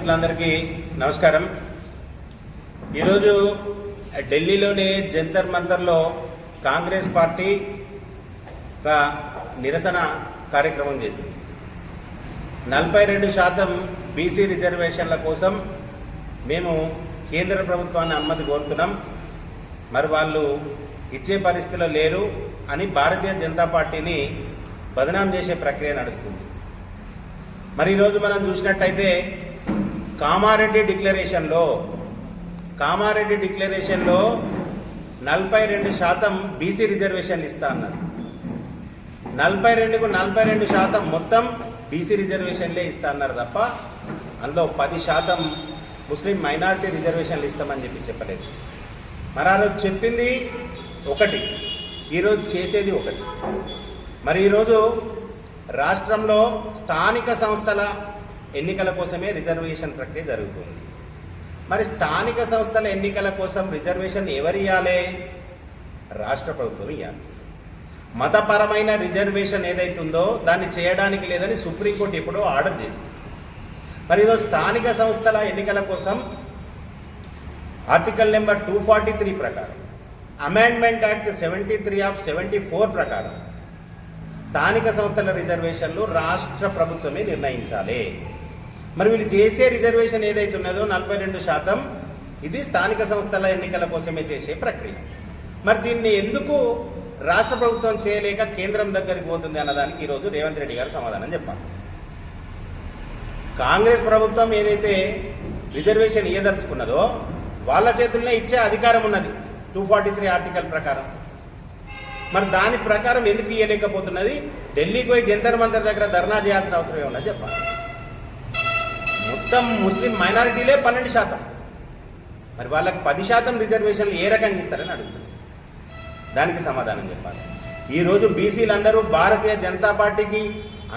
మిత్రులందరికీ నమస్కారం. ఈరోజు ఢిల్లీలోని జంతర్ మంతర్లో కాంగ్రెస్ పార్టీ ఒక నిరసన కార్యక్రమం చేసింది. నలభై రెండు శాతం బీసీ రిజర్వేషన్ల కోసం మేము కేంద్ర ప్రభుత్వాన్ని అనుమతి కోరుతున్నాం. మరి వాళ్ళు ఇచ్చే పరిస్థితిలో లేరు అని భారతీయ జనతా పార్టీని బదనాం చేసే ప్రక్రియ నడుస్తుంది. మరి ఈరోజు మనం చూసినట్టయితే కామారెడ్డి డిక్లరేషన్లో కామారెడ్డి డిక్లరేషన్లో నలభై రెండు శాతం బీసీ రిజర్వేషన్లు ఇస్తా అన్నారు. నలభై రెండుకు నలభై రెండు శాతం మొత్తం బీసీ రిజర్వేషన్లే ఇస్తా అన్నారు తప్ప అందులో పది శాతం ముస్లిం మైనారిటీ రిజర్వేషన్లు ఇస్తామని చెప్పి చెప్పలేదు. మరి ఆ రోజు చెప్పింది ఒకటి ఈరోజు చేసేది ఒకటి. మరి ఈరోజు రాష్ట్రంలో స్థానిక సంస్థల ఎన్నికల కోసమే రిజర్వేషన్ ప్రక్రియ జరుగుతుంది. మరి స్థానిక సంస్థల ఎన్నికల కోసం రిజర్వేషన్ ఎవరు ఇవ్వాలి రాష్ట్ర ప్రభుత్వం ఇవ్వాలి మతపరమైన రిజర్వేషన్ ఏదైతుందో దాన్ని చేయడానికి లేదని సుప్రీంకోర్టు ఎప్పుడో ఆర్డర్ చేసింది. మరి ఈరోజు స్థానిక సంస్థల ఎన్నికల కోసం article number two forty three ప్రకారం amendment act seventy three of seventy four ప్రకారం స్థానిక సంస్థల రిజర్వేషన్లు రాష్ట్ర ప్రభుత్వమే నిర్ణయించాలి. మరి వీళ్ళు చేసే రిజర్వేషన్ ఏదైతే ఉన్నదో నలభై రెండు శాతం ఇది స్థానిక సంస్థల ఎన్నికల కోసమే చేసే ప్రక్రియ. మరి దీన్ని ఎందుకు రాష్ట్ర ప్రభుత్వం చేయలేక కేంద్రం దగ్గరికి పోతుంది అన్నదానికి ఈరోజు రేవంత్ రెడ్డి గారు సమాధానం చెప్పాలి కాంగ్రెస్ ప్రభుత్వం ఏదైతే రిజర్వేషన్ ఇయ్యదలుచుకున్నదో వాళ్ళ చేతుల్లోనే ఇచ్చే అధికారం ఉన్నది. టూ ఫార్టీ త్రీ ఆర్టికల్ ప్రకారం. మరి దాని ప్రకారం ఎందుకు ఇయ్యలేకపోతున్నది? ఢిల్లీకి పోయి జంతర్ మంతర్ దగ్గర ధర్నా చేయాల్సిన అవసరం ఏమన్నా చెప్పాలి మొత్తం ముస్లిం మైనారిటీలే పన్నెండు శాతం. మరి వాళ్ళకి పది శాతం రిజర్వేషన్లు ఏ రకంగా ఇస్తారని అడుగుతుంది దానికి సమాధానం చెప్పాలి. ఈరోజు బీసీలందరూ భారతీయ జనతా పార్టీకి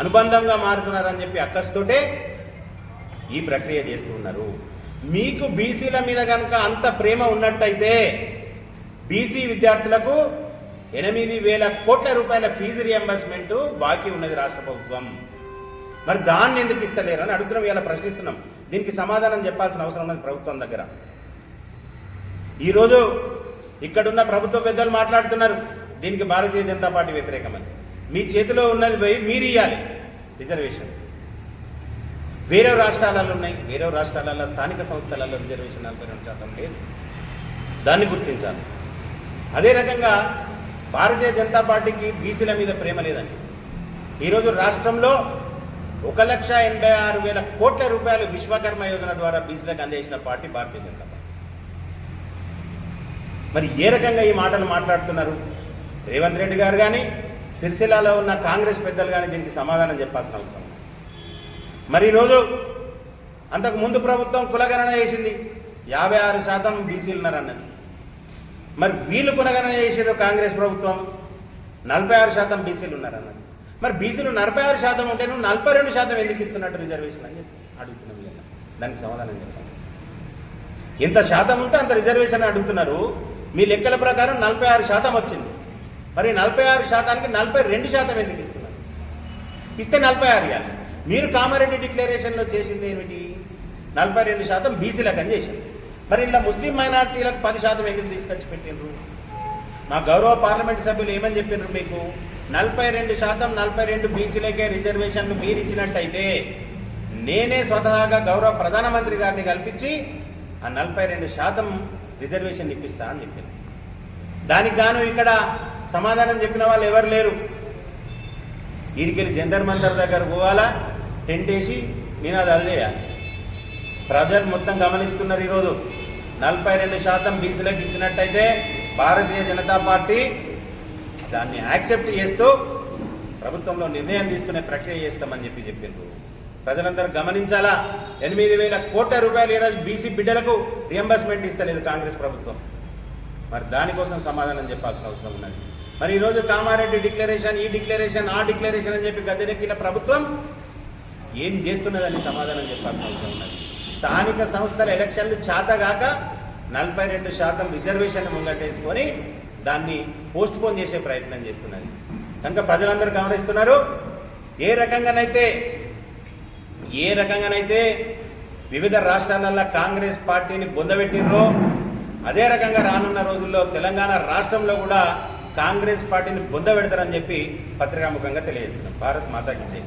అనుబంధంగా మారుతున్నారని చెప్పి అక్కస్తోటే ఈ ప్రక్రియ చేస్తూ ఉన్నారు. మీకు బీసీల మీద కనుక అంత ప్రేమ ఉన్నట్టయితే బీసీ విద్యార్థులకు ఎనిమిది వేల కోట్ల రూపాయల ఫీజు రియంబర్స్మెంట్ బాకీ ఉన్నది రాష్ట్ర ప్రభుత్వం. మరి దాన్ని ఎందుకు ఇస్తలేరు అని అడుగుతున్నాం ఇలా ప్రశ్నిస్తున్నాం. దీనికి సమాధానం చెప్పాల్సిన అవసరం ఉన్నది ప్రభుత్వం దగ్గర. ఈరోజు ఇక్కడున్న ప్రభుత్వ పెద్దలు మాట్లాడుతున్నారు దీనికి భారతీయ జనతా పార్టీ వ్యతిరేకమని మీ చేతిలో ఉన్నది పోయి మీరు ఇవ్వాలి రిజర్వేషన్. వేరే రాష్ట్రాలలో ఉన్నాయి వేరే రాష్ట్రాలలో స్థానిక సంస్థలలో రిజర్వేషన్ నలభై రెండు శాతం లేదు. దాన్ని గుర్తించాలి. అదే రకంగా భారతీయ జనతా పార్టీకి బీసీల మీద ప్రేమ లేదండి. ఈరోజు రాష్ట్రంలో ఒక లక్ష ఎనభై ఆరు వేల కోట్ల రూపాయలు విశ్వకర్మ యోజన ద్వారా బీసీలకు అందజేసిన పార్టీ భారతీయ జనతా పార్టీ. మరి ఏ రకంగా ఈ మాటలు మాట్లాడుతున్నారు? రేవంత్ రెడ్డి గారు కానీ సిరిసిల్లాలో ఉన్న కాంగ్రెస్ పెద్దలు కానీ దీనికి సమాధానం చెప్పాల్సిన అవసరం మరి ఈరోజు అంతకు ముందు ప్రభుత్వం కులగణన చేసింది. యాభై ఆరు శాతం బీసీలున్నారన్నది మరి వీళ్ళు కులగణన చేసారు కాంగ్రెస్ ప్రభుత్వం. నలభై ఆరు శాతం బీసీలు ఉన్నారన్నది మరి బీసీలు నలభై ఆరు శాతం ఉంటే నువ్వు నలభై రెండు శాతం ఎందుకు ఇస్తున్నట్టు రిజర్వేషన్ అని చెప్పి అడుగుతున్నాం దానికి సమాధానం చెప్తాను. ఎంత శాతం ఉంటే అంత రిజర్వేషన్ అడుగుతున్నారు. మీ లెక్కల ప్రకారం నలభై ఆరు శాతం వచ్చింది. మరి నలభై ఆరు శాతానికి నలభై రెండు శాతం ఎందుకు ఇస్తున్నారు? ఇస్తే నలభై ఆరు ఇవ్వాలి. మీరు కామారెడ్డి డిక్లరేషన్లో చేసింది ఏమిటి? నలభై రెండు శాతం బీసీలకు అని చేసింది. మరి ఇలా ముస్లిం మైనార్టీలకు పది శాతం ఎందుకు తీసుకొచ్చి పెట్టిండ్రు? మా గౌరవ పార్లమెంట్ సభ్యులు ఏమని చెప్పిండ్రు మీకు? నలభై రెండు శాతం నలభై రెండు బీసీలకే రిజర్వేషన్లు మీరు ఇచ్చినట్టయితే నేనే స్వతహాగా గౌరవ ప్రధానమంత్రి గారిని కల్పించి ఆ నలభై రెండు శాతం రిజర్వేషన్ ఇప్పిస్తా అని చెప్పింది దానికి గాను ఇక్కడ సమాధానం చెప్పిన వాళ్ళు ఎవరు లేరు? వీడికెళ్ళి జందర్ మంతర్ దగ్గర పోవాలా? టెంట్ వేసి నేను అది అల్లేయాలి ప్రజలు మొత్తం గమనిస్తున్నారు ఈరోజు. నలభై రెండు శాతం బీసీలకు ఇచ్చినట్టయితే భారతీయ జనతా పార్టీ దాన్ని యాక్సెప్ట్ చేస్తూ ప్రభుత్వంలో నిర్ణయం తీసుకునే ప్రక్రియ చేస్తామని చెప్పి చెప్పిండ్రు. ప్రజలందరూ గమనించాలా? ఎనిమిది వేల కోట్ల రూపాయలు ఈరోజు బీసీ బిడ్డలకు రియంబర్స్మెంట్ ఇస్తలేదు కాంగ్రెస్ ప్రభుత్వం. మరి దానికోసం సమాధానం చెప్పాల్సిన అవసరం ఉన్నది. మరి ఈరోజు కామారెడ్డి డిక్లరేషన్ ఈ డిక్లరేషన్ ఆ డిక్లరేషన్ అని చెప్పి గద్దెనెక్కిన ప్రభుత్వం ఏం చేస్తున్నదని సమాధానం చెప్పాల్సిన అవసరం ఉన్నది. స్థానిక సంస్థల ఎలక్షన్లు చాతగాక నలభై రెండు శాతం రిజర్వేషన్ ముంగటేసుకొని దాన్ని పోస్ట్ పోన్ చేసే ప్రయత్నం చేస్తున్నది. కనుక ప్రజలందరూ గమనిస్తున్నారు ఏ రకంగానైతే ఏ రకంగానైతే వివిధ రాష్ట్రాలలో కాంగ్రెస్ పార్టీని బొందబెట్టిర్రో అదే రకంగా రానున్న రోజుల్లో తెలంగాణ రాష్ట్రంలో కూడా కాంగ్రెస్ పార్టీని బొందబెడతారని చెప్పి పత్రికాముఖంగా తెలియజేస్తున్నాం. భారత్ మాతాకి జై